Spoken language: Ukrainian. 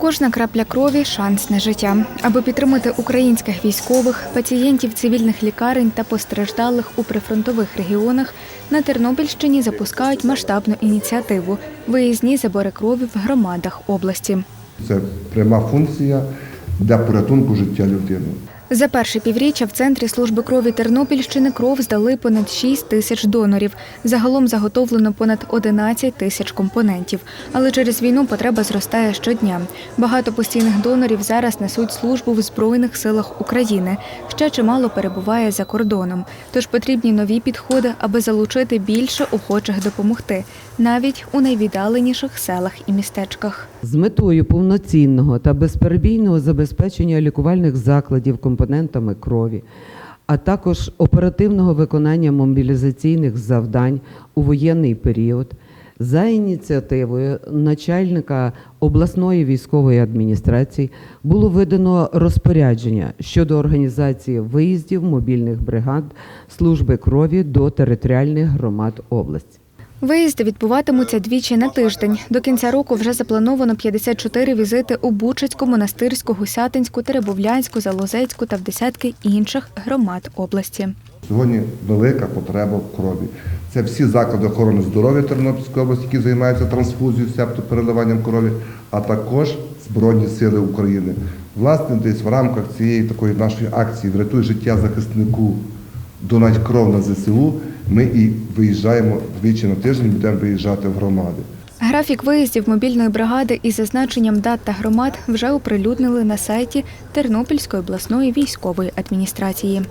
Кожна крапля крові шанс на життя. Аби підтримати українських військових, пацієнтів цивільних лікарень та постраждалих у прифронтових регіонах на Тернопільщині запускають масштабну ініціативу виїзні забори крові в громадах області. Це пряма функція для порятунку життя людини. За перше півріччя в центрі служби крові Тернопільщини кров здали понад 6 тисяч донорів. Загалом заготовлено понад 11 тисяч компонентів. Але через війну потреба зростає щодня. Багато постійних донорів зараз несуть службу в Збройних силах України. Ще чимало перебуває за кордоном. Тож потрібні нові підходи, аби залучити більше охочих допомогти, навіть у найвіддаленіших селах і містечках. З метою повноцінного та безперебійного забезпечення лікувальних закладів компонентами крові, а також оперативного виконання мобілізаційних завдань у воєнний період, за ініціативою начальника обласної військової адміністрації було видано розпорядження щодо організації виїздів мобільних бригад служби крові до територіальних громад області. Виїзди відбуватимуться двічі на тиждень. До кінця року вже заплановано 54 візити у Бучацьку, Монастирську, Гусятинську, Теребовлянську, Залозецьку та в десятки інших громад області. Сьогодні велика потреба в крові. Це всі заклади охорони здоров'я Тернопільської області, які займаються трансфузією, себто переливанням крові, а також Збройні Сили України. Власне, десь в рамках цієї такої нашої акції Врятуй життя захиснику, донать кров на ЗСУ. Ми і виїжджаємо двічі на тиждень, будемо виїжджати в громади. Графік виїздів мобільної бригади із зазначенням дат та громад вже оприлюднили на сайті Тернопільської обласної військової адміністрації.